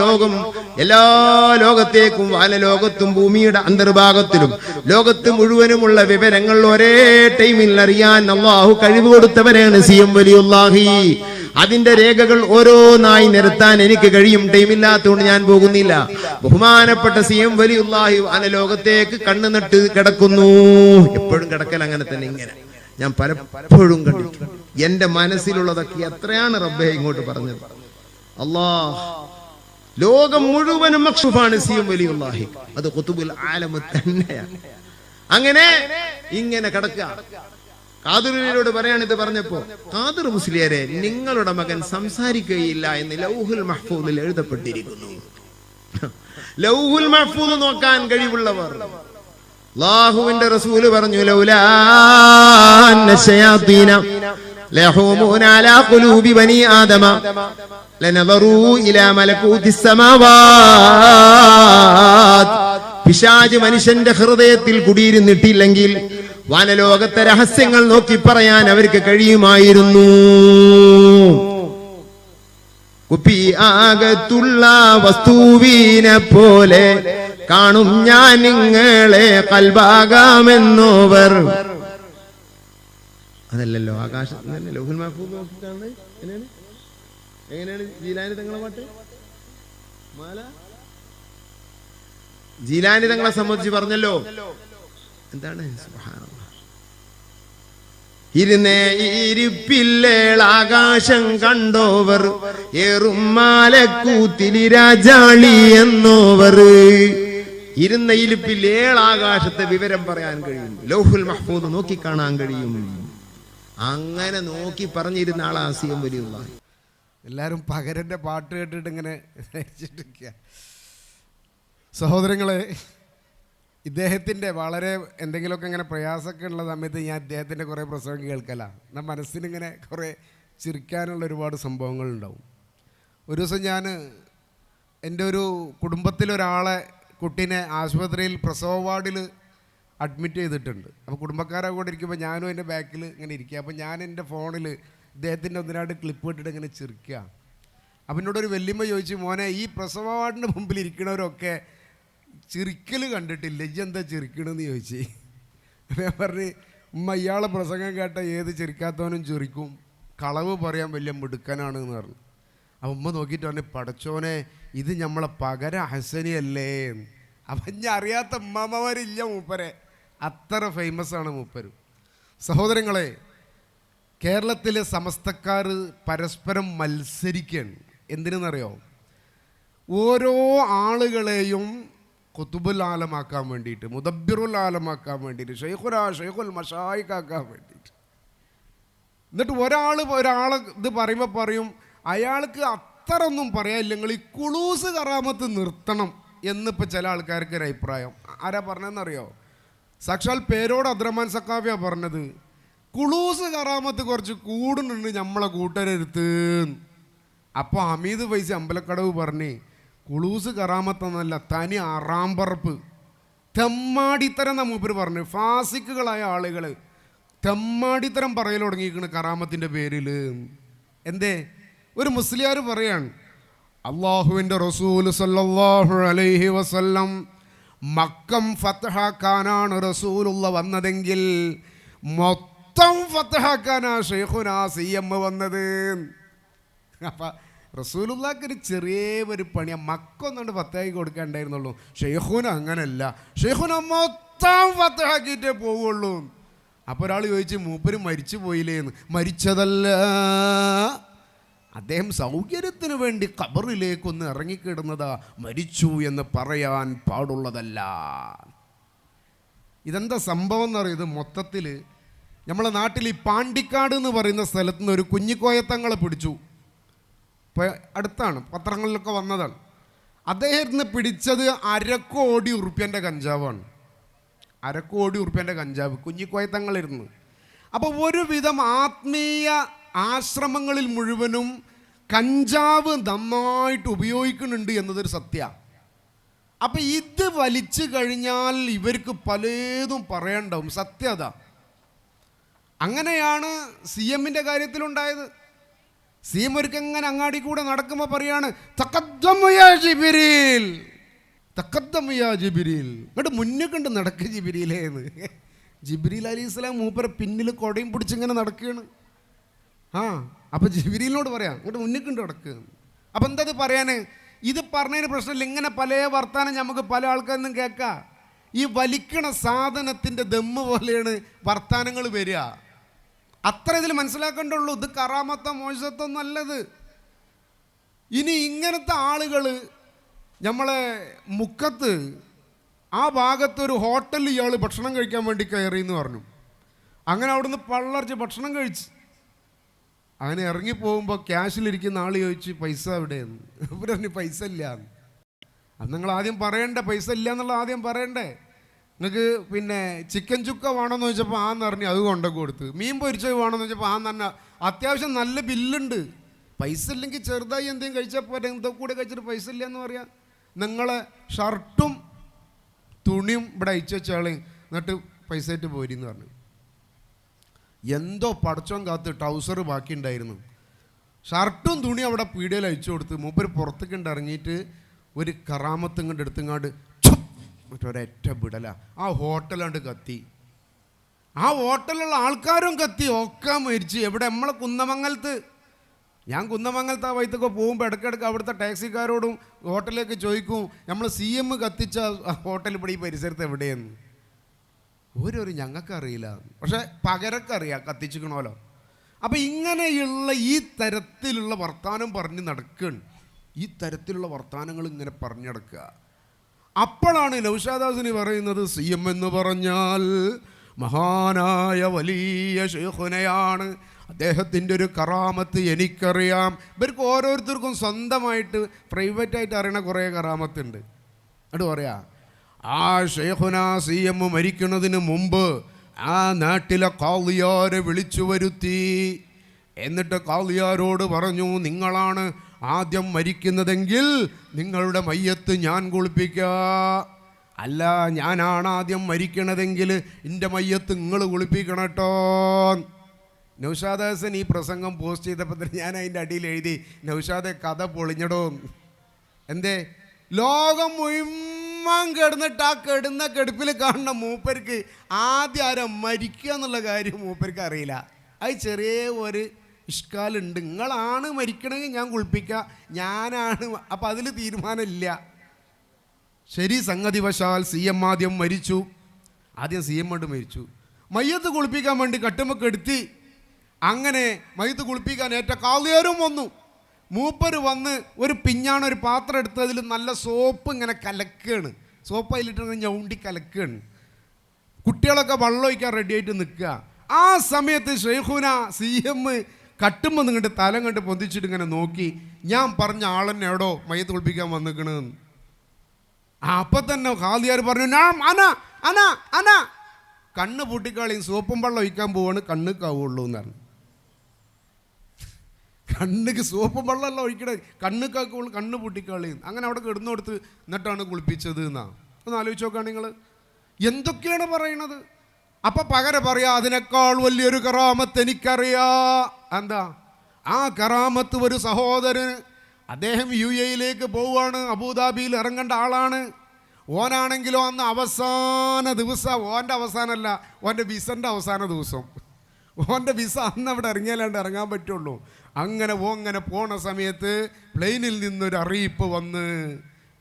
ലോകം എല്ലാ ലോകത്തേക്കും വാല ലോകത്തും ഭൂമിയുടെ അന്തർഭാഗത്തിലും ലോകത്ത് മുഴുവനുമുള്ള വിവരങ്ങൾ ഒരേ ടൈമിൽ അറിയാൻ അള്ളാഹു കഴിവ് കൊടുത്തവരാണ് സി എം വലിയുള്ളാഹി. അതിന്റെ രേഖകൾ ഓരോന്നായി നിരത്താൻ എനിക്ക് കഴിയും. ടൈമില്ലാത്തതുകൊണ്ട് ഞാൻ പോകുന്നില്ല. ബഹുമാനപ്പെട്ട സി എം വലിയുള്ളാഹി വാല ലോകത്തേക്ക് കണ്ണു നട്ട് കിടക്കുന്നു. എപ്പോഴും കിടക്കൽ അങ്ങനെ തന്നെ ഇങ്ങനെ. ഞാൻ പലപ്പോഴും കണ്ടിട്ടുണ്ട്. എന്റെ മനസ്സിലുള്ളതൊക്കെ എത്രയാണ് റബ്ബെ ഇങ്ങോട്ട് പറഞ്ഞത്? അല്ലാ ലോകം മുഴുവനും മക്സുഫാണ് സിയും വലിയുള്ളാഹി. അത് കുത്തുബുൽ ആലമ തന്നെയാണ് അങ്ങനെ ഇങ്ങനെ കിടക്കുക. കാതിറിനോട് പറയാണ് ഇത് പറഞ്ഞപ്പോ കാതിർ മുസ്ലിയരെ നിങ്ങളുടെ മകൻ സംസാരിക്കുകയില്ല എന്ന് ലൗഹുൽ മഹ്ഫൂദിൽ എഴുതപ്പെട്ടിരിക്കുന്നു. ലൗഹുൽ മഹ്ഫൂദ് നോക്കാൻ കഴിവുള്ളവർ. ലാഹുവിന്റെ റസൂൽ പറഞ്ഞു ലൗലാ ലയഹൂമൂന അലാ ഖുലൂബി ബനി ആദമ ലനദറൂ ഇലാ മലകൂതി സമാവാത് പിശാജ് മനുഷ്യന്റെ ഹൃദയത്തിൽ കുടിയിരുന്നിട്ടില്ലെങ്കിൽ വാനലോകത്തെ രഹസ്യങ്ങൾ നോക്കി പറയാൻ അവർക്ക് കഴിയുമായിരുന്നു. കുപ്പി ആകത്തുള്ള വസ്തുവിനെ പോലെ കാണും ഞാൻ നിങ്ങളെ കൽഭാകാമെന്നോവർ അതല്ലല്ലോ ആകാശത്ത് തന്നെ ലോഹുൽ മഹഫൂദ് നോക്കിക്കാണ് എങ്ങനെയാണ്? എങ്ങനെയാണ് ജീലാനി തങ്ങളെ പാട്ട്? മാല? ജീലാനി തങ്ങളെ സംബന്ധിച്ച് പറഞ്ഞല്ലോ. എന്താണ്. ഇരുന്നേ ഇരിപ്പില്ലേളാകാശം കണ്ടോവർ ഏറുമാലക്കൂത്തിലി രാജാളി എന്നോവർ. ഇരുന്ന ഇരിപ്പിൽ ഏളാകാശത്തെ വിവരം പറയാൻ കഴിയും ലോഹുൽ മഹ്ഫൂദ് നോക്കിക്കാണാൻ കഴിയും അങ്ങനെ നോക്കി പറഞ്ഞിരുന്ന ആളാ സിയം വലിയുള്ള. എല്ലാവരും പകരന്റെ പാട്ട് കേട്ടിട്ട് ഇങ്ങനെ സഹോദരങ്ങളെ ഇദ്ദേഹത്തിന്റെ വളരെ എന്തെങ്കിലുമൊക്കെ ഇങ്ങനെ പ്രയാസമൊക്കെ ഉള്ള സമയത്ത് ഞാൻ ഇദ്ദേഹത്തിന്റെ കുറേ പ്രസംഗം കേൾക്കല. എന്നാൽ മനസ്സിനിങ്ങനെ കുറേ ചിരിക്കാനുള്ള ഒരുപാട് സംഭവങ്ങളുണ്ടാവും. ഒരു ദിവസം ഞാൻ എന്റെ ഒരു കുടുംബത്തിലൊരാളെ കുട്ടീനെ ആശുപത്രിയിൽ പ്രസവ വാർഡിൽ അഡ്മിറ്റ് ചെയ്തിട്ടുണ്ട്. അപ്പോൾ കുടുംബക്കാരെ കൂടെ ഇരിക്കുമ്പോൾ ഞാനും എന്റെ ബാക്കിൽ ഇങ്ങനെ ഇരിക്കുക. അപ്പോൾ ഞാൻ എന്റെ ഫോണിൽ ഇദ്ദേഹത്തിന്റെ ഒന്നിനായിട്ട് ക്ലിപ്പ് ഇട്ടിട്ട് ഇങ്ങനെ ചിരിക്കുക. അപ്പം എന്നോട് ഒരു വല്യമ്മ ചോദിച്ചു മോനെ ഈ പ്രസവ മുമ്പിൽ ഇരിക്കണവരൊക്കെ ചിരിക്കൽ കണ്ടിട്ടില്ല. ഇജ്ജ് എന്താ ചിരിക്കണമെന്ന് ചോദിച്ചു. ഞാൻ പറഞ്ഞ് ഉമ്മ ഇയാളെ പ്രസംഗം കേട്ട ഏത് ചിരിക്കാത്തവനും ചിരിക്കും. കളവ് പറയാൻ വലിയ മിടുക്കനാണ് എന്ന് പറഞ്ഞു. അപ്പം ഉമ്മ നോക്കിയിട്ട് പറഞ്ഞു പടച്ചോനെ ഇത് നമ്മളെ പകര ഹസനിയല്ലേ? അപ്പം ഞാൻ അറിയാത്ത ഉമ്മാമ്മമാരില്ല മൂപ്പരെ. അത്ര ഫേമസ് ആണ് മൂപ്പര്. സഹോദരങ്ങളെ കേരളത്തിലെ സമസ്തക്കാർ പരസ്പരം മത്സരിക്കുകയാണ്. എന്തിനെന്നറിയോ? ഓരോ ആളുകളെയും കുത്തുബുൽ ആലമാക്കാൻ വേണ്ടിയിട്ട് മുദബിറുൽ ആലമാക്കാൻ വേണ്ടിയിട്ട് ഷെയ്ഖുല ഷെയ്ഖുൽ മഷായിക്കാക്കാൻ വേണ്ടിയിട്ട്. എന്നിട്ട് ഒരാൾ ഒരാൾ ഇത് പറയുമ്പോൾ പറയും അയാൾക്ക് അത്ര ഒന്നും പറയാനില്ലെങ്കിൽ ഈ കുളൂസ് കറാമത്ത് നിർത്തണം എന്നിപ്പോൾ ചില ആൾക്കാർക്ക് ഒരു അഭിപ്രായം. ആരാ പറഞ്ഞതെന്നറിയോ? സാക്ഷാൽ പേരോട് അദ്രമാൻ സക്കാഫിയാ പറഞ്ഞത്. കുളൂസ് കറാമത്ത് കുറച്ച് കൂടുന്നുണ്ട് നമ്മളെ കൂട്ടരരുത്ത് അപ്പോൾ ഹമീദ് പൈസ അമ്പലക്കടവ് പറഞ്ഞ് കുളൂസ് കറാമത്തെന്നല്ല തനി അറാമ്പറപ്പ് തെമ്മാടിത്തരം എന്ന മൂപ്പർ പറഞ്ഞു. ഫാസിക്കുകളായ ആളുകൾ തെമ്മാടിത്തരം പറയൽ തുടങ്ങിയിരിക്കുന്നു കറാമത്തിന്റെ പേരിൽ എന്തേ? ഒരു മുസ്ലിയാർ പറയാണ് അള്ളാഹുവിന്റെ റസൂൽ സല്ലാഹു അലൈഹി വസല്ലം മക്കം ഫത്തഹാക്കാനാണ് റസൂലുള്ള വന്നതെങ്കിൽ മൊത്തം ഫത്തഹാക്കാനാ ഷെയ്ഖുനാ സി എം വന്നത്. അപ്പം റസൂലുള്ളാക്ക് ഒരു ചെറിയ ഒരു പണി മക്കൊന്നുകൊണ്ട് ഫത്തഹാക്കി കൊടുക്കണ്ടായിരുന്നുള്ളൂ. ഷെയ്ഖുന അങ്ങനല്ല. ഷെയ്ഖുന മൊത്തം ഫത്തഹാക്കിയിട്ടേ പോവുള്ളൂ. അപ്പോൾ ഒരാൾ ചോദിച്ചു മൂപ്പര് മരിച്ചു പോയില്ലേന്ന്. മരിച്ചതല്ല. അദ്ദേഹം സൗകര്യത്തിന് വേണ്ടി കബറിലേക്കൊന്ന് ഇറങ്ങിക്കിടുന്നത് മരിച്ചു എന്ന് പറയാൻ പാടുള്ളതല്ല. ഇതെന്താ സംഭവം എന്ന് പറയുന്നത് മൊത്തത്തിൽ നമ്മളെ നാട്ടിൽ ഈ പാണ്ടിക്കാട് എന്ന് പറയുന്ന സ്ഥലത്ത് നിന്ന് ഒരു കുഞ്ഞിക്കോയത്തങ്ങളെ പിടിച്ചു. ഇപ്പോൾ അടുത്താണ് പത്രങ്ങളിലൊക്കെ വന്നതാണ്. അദ്ദേഹത്തിന് പിടിച്ചത് അരക്കോടി ഉറുപ്പ്യന്റെ കഞ്ചാവാണ്. അരക്കോടി ഉറുപ്പ്യന്റെ കഞ്ചാവ് കുഞ്ഞിക്കോയത്തങ്ങളിരുന്ന് അപ്പോൾ ഒരുവിധം ആത്മീയ ആശ്രമങ്ങളിൽ മുഴുവനും കഞ്ചാവ് നന്നായിട്ട് ഉപയോഗിക്കുന്നുണ്ട് എന്നതൊരു സത്യ. അപ്പം ഇത് വലിച്ചു കഴിഞ്ഞാൽ ഇവർക്ക് പലതും പറയണ്ടാവും സത്യത അങ്ങനെയാണ് സി എമ്മിന്റെ കാര്യത്തിലുണ്ടായത്. സി എം ഒരിക്കൽ ഇങ്ങനെ അങ്ങാടി കൂടെ നടക്കുമ്പോൾ പറയാണ് "തഖദ്ദമു യാ ജിബ്രീൽ ജിബ്രീൽ. എന്നിട്ട് മുന്നേ കണ്ട് നടക്കുക ജിബിരിയിലേന്ന് ജിബ്രീൽ അലി ഇസ്ലാം മൂപ്പരെ പിന്നിൽ കൊടയും പിടിച്ചിങ്ങനെ നടക്കുകയാണ് ആ അപ്പൊ ജിബിരിയിലോട് പറയാം ഇങ്ങോട്ട് മുന്നിൽ കണ്ട് നടക്കുക അപ്പൊ എന്താ ഇത് ഇത് പറഞ്ഞതിന് പ്രശ്നമില്ല ഇങ്ങനെ പല വർത്തമാനം നമുക്ക് പല ആൾക്കാരിൽ നിന്നും കേൾക്കാം ഈ വലിക്കണ സാധനത്തിന്റെ ദമ്മ് പോലെയാണ് വർത്താനങ്ങൾ വരിക. അത്ര ഇതിൽ മനസ്സിലാക്കേണ്ടുള്ളൂ ഇത് കറാമത്തോ മോശത്തോ നല്ലത് ഇനി ഇങ്ങനത്തെ ആളുകൾ നമ്മളെ മുക്കത്ത് ആ ഭാഗത്ത് ഒരു ഹോട്ടലിൽ ഇയാൾ ഭക്ഷണം കഴിക്കാൻ വേണ്ടി കയറി എന്ന് പറഞ്ഞു. അങ്ങനെ അവിടുന്ന് പള്ളർച്ച് ഭക്ഷണം കഴിച്ച്. അങ്ങനെ ഇറങ്ങി പോകുമ്പോൾ ക്യാഷിലിരിക്കുന്ന ആൾ ചോദിച്ച് പൈസ എവിടെയെന്ന്? പറഞ്ഞു പൈസ ഇല്ല അത് നിങ്ങൾ ആദ്യം പറയണ്ടേ പൈസ ഇല്ല എന്നുള്ള ആദ്യം പറയണ്ടേ? നിങ്ങൾക്ക് പിന്നെ ചിക്കൻ ചുക്ക വേണമെന്ന് ചോദിച്ചപ്പോൾ ആന്ന് പറഞ്ഞു അത് കൊണ്ടൊക്കെ കൊടുത്ത്. മീൻ പൊരിച്ചത് വേണമെന്ന് ചോദിച്ചപ്പോൾ ആന്ന് പറഞ്ഞ അത്യാവശ്യം നല്ല ബില്ലുണ്ട്. പൈസ ഇല്ലെങ്കിൽ ചെറുതായി എന്തെങ്കിലും കഴിച്ചാൽ പോരെ എന്തൊക്കെ കൂടെ കഴിച്ചിട്ട് പൈസ ഇല്ല എന്ന് പറയാം. നിങ്ങളെ ഷർട്ടും തുണിയും ഇവിടെ അയച്ചു വെച്ചാൽ എന്നിട്ട് പൈസ ആയിട്ട് പോരിന്ന് പറഞ്ഞു. എന്തോ പടച്ചോൻ കാത്ത് ട്രൗസർ ബാക്കി ഉണ്ടായിരുന്നു ഷർട്ടും തുണി അവിടെ പീടിയയിൽ അയച്ചു കൊടുത്ത് മൂപ്പര് പുറത്തേക്ക് ഇറങ്ങിയിട്ട് ഒരു കറാമത്തും കണ്ട് എടുത്തുങ്ങാണ്ട് മറ്റൊരൊറ്റ വിടല. ആ ഹോട്ടലാണ്ട് കത്തി. ആ ഹോട്ടലിലുള്ള ആൾക്കാരും കത്തി. ഒക്കെ മരിച്ച്. എവിടെ? നമ്മളെ കുന്നമംഗലത്ത്. ഞാൻ കുന്നമംഗലത്ത് ആ വൈത്തൊക്കെ പോകുമ്പോൾ ഇടയ്ക്കിടയ്ക്ക് അവിടുത്തെ ടാക്സിക്കാരോടും ഹോട്ടലിലേക്ക് ചോദിക്കും നമ്മൾ സി എം കത്തിച്ച ഹോട്ടൽ ഇവിടെ ഈ പരിസരത്ത് എവിടെയെന്ന്? ഓരോരു ഞങ്ങൾക്കറിയില്ല. പക്ഷെ പകരക്ക് അറിയാം കത്തിച്ചിക്കണമല്ലോ അപ്പം ഇങ്ങനെയുള്ള ഈ തരത്തിലുള്ള വർത്തമാനം പറഞ്ഞ് നടക്കുകയാണ് ഈ തരത്തിലുള്ള വർത്തമാനങ്ങൾ ഇങ്ങനെ പറഞ്ഞു നടക്കുക. അപ്പോഴാണ് നൗഷാദാസിന് പറയുന്നത് സി എം എന്ന് പറഞ്ഞാൽ മഹാനായ വലിയ ഷെയ്ഖുനയാണ് അദ്ദേഹത്തിന്റെ ഒരു കറാമത്ത് എനിക്കറിയാം. ഇവർക്ക് ഓരോരുത്തർക്കും സ്വന്തമായിട്ട് പ്രൈവറ്റായിട്ട് അറിയണ കുറേ കറാമത്തുണ്ട്. എന്നിട്ട് പറയാ ആ ഷെയ്ഖുന സി എം മരിക്കുന്നതിന് മുമ്പ് ആ നാട്ടിലെ കാളിയാരെ വിളിച്ചു വരുത്തി. എന്നിട്ട് കാളിയാരോട് പറഞ്ഞു നിങ്ങളാണ് ആദ്യം മരിക്കുന്നതെങ്കിൽ നിങ്ങളുടെ മയ്യത്ത് ഞാൻ കുളിപ്പിക്കുക അല്ല ഞാനാണ് ആദ്യം മരിക്കണതെങ്കിൽ എന്റെ മയ്യത്ത് നിങ്ങൾ കുളിപ്പിക്കണം കേട്ടോ നൗഷാദാസൻ ഈ പ്രസംഗം പോസ്റ്റ് ചെയ്തപ്പോൾ ഞാൻ അതിന്റെ അടിയിൽ എഴുതി നൗഷാദെ കഥ പൊളിഞ്ഞടോ. എന്തേ? ലോകം മുഴുവൻ കിടന്നിട്ട് ആ കെടുന്ന കെടുപ്പിൽ കാണുന്ന മൂപ്പർക്ക് ആദ്യം ആരോ മരിക്കുക എന്നുള്ള കാര്യം മൂപ്പർക്ക് അറിയില്ല. അത് ചെറിയ ഒരു ഇഷ്കാലുണ്ട്. നിങ്ങളാണ് മരിക്കണമെങ്കിൽ ഞാൻ കുളിപ്പിക്കുക ഞാനാണ് അപ്പം അതിൽ തീരുമാനമില്ല. ശരി സംഗതി വശാൽ സി എം ആദ്യം മരിച്ചു. ആദ്യം സി എം കൊണ്ട് മരിച്ചു. മയ്യത്ത് കുളിപ്പിക്കാൻ വേണ്ടി കട്ടുമൊക്കെ എടുത്തി. അങ്ങനെ മയ്യത്ത് കുളിപ്പിക്കാൻ ഏറ്റ കാളിയരും വന്നു. മൂപ്പര് വന്ന് ഒരു പിഞ്ഞാണ് ഒരു പാത്രം എടുത്ത് അതിൽ നല്ല സോപ്പ് ഇങ്ങനെ കലക്കുകയാണ് സോപ്പ് അതിലിട്ട് ഞൗണ്ടി കലക്കുകയാണ് കുട്ടികളൊക്കെ വെള്ളം ഒഴിക്കാൻ റെഡി ആയിട്ട് നിൽക്കുക. ആ സമയത്ത് ഷെയ്ഖുന സി എം കട്ടുമ്പോൾ നിങ്ങട്ട് തലം കണ്ട് പൊന്തിച്ചിട്ട് ഇങ്ങനെ നോക്കി ഞാൻ പറഞ്ഞ ആളെന്നെ എവിടോ മയ്യത്ത് കുളിപ്പിക്കാൻ വന്നിക്കണെന്ന് അപ്പൊ തന്നെ ഖാദിയാർ പറഞ്ഞു ഞാൻ അന അന അന. കണ്ണ് പൂട്ടിക്കാളിയും സോപ്പും വെള്ളം ഒഴിക്കാൻ പോവാണ് കണ്ണ് കാവുള്ളൂ എന്ന് പറഞ്ഞു. കണ്ണിക്ക് സോപ്പും വെള്ളമല്ല ഒഴിക്കണേ. കണ്ണു കാക്കുള്ളൂ കണ്ണ് പൂട്ടിക്കാളിയും. അങ്ങനെ അവിടെ കിടന്നുകൊടുത്ത് എന്നിട്ടാണ് കുളിപ്പിച്ചത് എന്നാണ് ഒന്ന് ആലോചിച്ച് നോക്കുക നിങ്ങൾ എന്തൊക്കെയാണ് പറയണത്? അപ്പം പകരം പറയാ അതിനേക്കാൾ വലിയൊരു കറാമത്ത് എനിക്കറിയാ എന്താ? ആ കറാമത്ത് ഒരു സഹോദരൻ അദ്ദേഹം യു എയിലേക്ക് പോവുകയാണ് അബുദാബിയിൽ ഇറങ്ങേണ്ട ആളാണ്. ഓനാണെങ്കിലോ അന്ന് അവസാന ദിവസം ഓന്റെ അവസാനമല്ല ഓന്റെ വിസന്റെ അവസാന ദിവസം. ഓന്റെ വിസ അന്ന് അവിടെ ഇറങ്ങിയാലാണ്ട് ഇറങ്ങാൻ പറ്റുള്ളൂ. അങ്ങനെ ഓങ്ങനെ പോണ സമയത്ത് പ്ലെയിനിൽ നിന്നൊരു അറിയിപ്പ് വന്ന്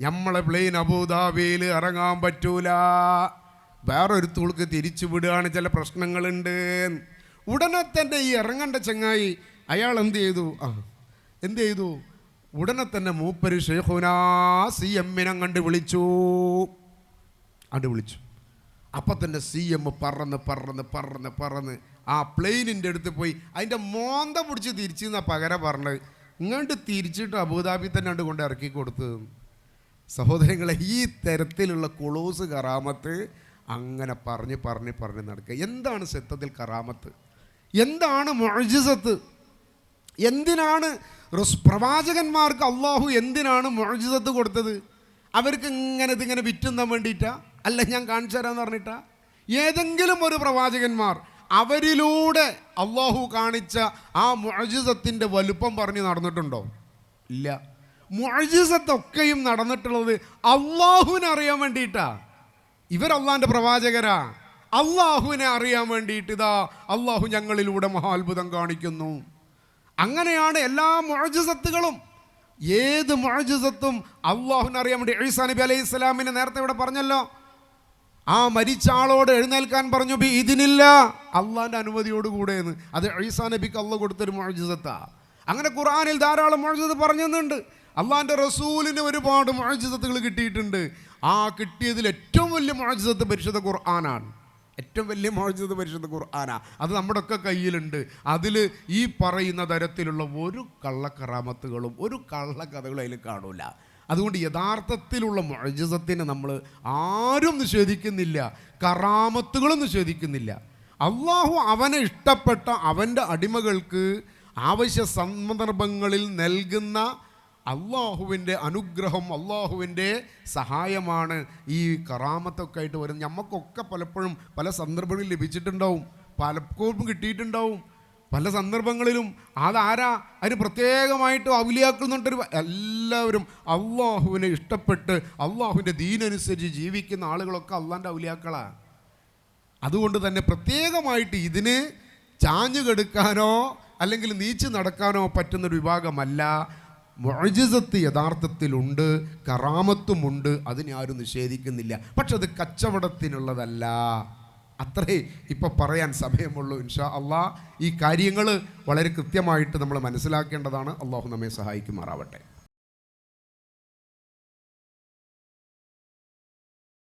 നമ്മളെ പ്ലെയിൻ അബുദാബിയിൽ ഇറങ്ങാൻ പറ്റൂല. വേറൊരു തൂൾക്ക് തിരിച്ചു വിടുകയാണ് ചില പ്രശ്നങ്ങളുണ്ട്. ഉടനെ തന്നെ ഈ ഇറങ്ങേണ്ട ചങ്ങായി അയാൾ എന്ത് ചെയ്തു? ആ എന്ത് ചെയ്തു? ഉടനെ തന്നെ മൂപ്പര് ഷെയ്ഖുനാ സി എമ്മിനെ കണ്ട് വിളിച്ചു. അത് വിളിച്ചു. അപ്പം തന്നെ സി എം പറന്ന് പറന്ന് പറന്ന് പറന്ന് ആ പ്ലെയിനിന്റെ അടുത്ത് പോയി. അതിന്റെ മോന്ത പിടിച്ച് തിരിച്ചു നിന്നാ പകരം പറഞ്ഞത്. ഇങ്ങോട്ട് തിരിച്ചിട്ട് അബുദാബി തന്നെ കണ്ട് കൊണ്ട് ഇറക്കി കൊടുത്തത് സഹോദരങ്ങളെ ഈ തരത്തിലുള്ള കുളൂസ് കറാമത്ത് അങ്ങനെ പറഞ്ഞ് പറഞ്ഞ് പറഞ്ഞ് നടക്കുക. എന്താണ് സത്യത്തിൽ കറാമത്ത്? എന്താണ് മൊഴിജിസത്ത് എന്തിനാണ് പ്രവാചകന്മാർക്ക് അള്ളാഹു എന്തിനാണ് മൊഴിജിസത്ത് കൊടുത്തത്? അവർക്ക് ഇങ്ങനെ ഇതിങ്ങനെ വിറ്റുന്നാൻ വേണ്ടിയിട്ടാ? അല്ല ഞാൻ കാണിച്ചു തരാമെന്ന് പറഞ്ഞിട്ടാ. ഏതെങ്കിലും ഒരു പ്രവാചകന്മാർ അവരിലൂടെ അള്ളാഹു കാണിച്ച ആ മുഅജിസത്തിന്റെ വലുപ്പം പറഞ്ഞ് നടന്നിട്ടുണ്ടോ? ഇല്ല. മുഅജിസത്തൊക്കെയും നടന്നിട്ടുള്ളത് അള്ളാഹുവിനെ അറിയാൻ വേണ്ടിയിട്ടാ. ഇവർ അള്ളാഹിന്റെ പ്രവാചകരാ. അള്ളാഹുവിനെ അറിയാൻ വേണ്ടിയിട്ട് ഇതാ അള്ളാഹു ഞങ്ങളിലൂടെ മഹാത്ഭുതം കാണിക്കുന്നു. അങ്ങനെയാണ് എല്ലാ മുഅജിസത്തുകളും. ഏത് മുഅജിസത്തും അള്ളാഹുവിനെ അറിയാൻ വേണ്ടി ഈസാ നബി അലൈഹി സ്വലാമിനെ നേരത്തെ ഇവിടെ പറഞ്ഞല്ലോ ആ മരിച്ച ആളോട് എഴുന്നേൽക്കാൻ പറഞ്ഞു ബി ഇതിനില്ല. അള്ളാന്റെ അനുമതിയോടുകൂടെ എന്ന്. അത് ഈസാ നബിക്ക് അള്ള കൊടുത്തൊരു മഴജിതത്താ അങ്ങനെ ഖുർആനിൽ ധാരാളം മഴജിത പറഞ്ഞെന്നുണ്ട് അള്ളാന്റെ റസൂലിന് ഒരുപാട് മഴജിതത്തുകൾ കിട്ടിയിട്ടുണ്ട്. ആ കിട്ടിയതിൽ ഏറ്റവും വലിയ മഴജിതത്ത് പരിശുദ്ധ ഖുർആനാണ്. ഏറ്റവും വലിയ മോചിത പരിശുദ്ധ ഖുർആാന. അത് നമ്മുടെ ഒക്കെ കയ്യിലുണ്ട്. അതിൽ ഈ പറയുന്ന തരത്തിലുള്ള ഒരു കള്ളക്കറാമത്തുകളും ഒരു കള്ളക്കഥകളും അതിൽ കാണൂല. അതുകൊണ്ട് യഥാർത്ഥത്തിലുള്ള മൊഴജസത്തിനെ നമ്മൾ ആരും നിഷേധിക്കുന്നില്ല കറാമത്തുകളും നിഷേധിക്കുന്നില്ല. അള്ളാഹു അവനെ ഇഷ്ടപ്പെട്ട അവന്റെ അടിമകൾക്ക് ആവശ്യ സന്ദർഭങ്ങളിൽ നൽകുന്ന അള്ളാഹുവിന്റെ അനുഗ്രഹം അള്ളാഹുവിന്റെ സഹായമാണ് ഈ കറാമത്തൊക്കെ ആയിട്ട് വരുന്നത്. നമുക്കൊക്കെ പലപ്പോഴും പല സന്ദർഭങ്ങളിൽ ലഭിച്ചിട്ടുണ്ടാവും പലപ്പോഴും കിട്ടിയിട്ടുണ്ടാവും. പല സന്ദർഭങ്ങളിലും അതാരാ അതിന് പ്രത്യേകമായിട്ട് ഔലിയാക്കൾ എന്നിട്ടൊരു എല്ലാവരും അള്ളാഹുവിനെ ഇഷ്ടപ്പെട്ട് അള്ളാഹുവിന്റെ ദീനനുസരിച്ച് ജീവിക്കുന്ന ആളുകളൊക്കെ അള്ളാന്റെ ഔലിയാക്കളാണ് അതുകൊണ്ട് തന്നെ പ്രത്യേകമായിട്ട് ഇതിന് ചാഞ്ഞുകെടുക്കാനോ അല്ലെങ്കിൽ നീച്ച് നടക്കാനോ പറ്റുന്നൊരു വിഭാഗമല്ല. മൊഴിജത്ത് യഥാർത്ഥത്തിലുണ്ട് കറാമത്തുമുണ്ട് അതിനെ ആരും നിഷേധിക്കുന്നില്ല. പക്ഷെ അത് കച്ചവടത്തിനുള്ളതല്ല. അത്രേ ഇപ്പം പറയാൻ സമയമുള്ളൂ ഇൻഷാ അള്ളാ. ഈ കാര്യങ്ങൾ വളരെ കൃത്യമായിട്ട് നമ്മൾ മനസ്സിലാക്കേണ്ടതാണ്. അള്ളാഹു നമ്മെ സഹായിക്കുമാറാവട്ടെ.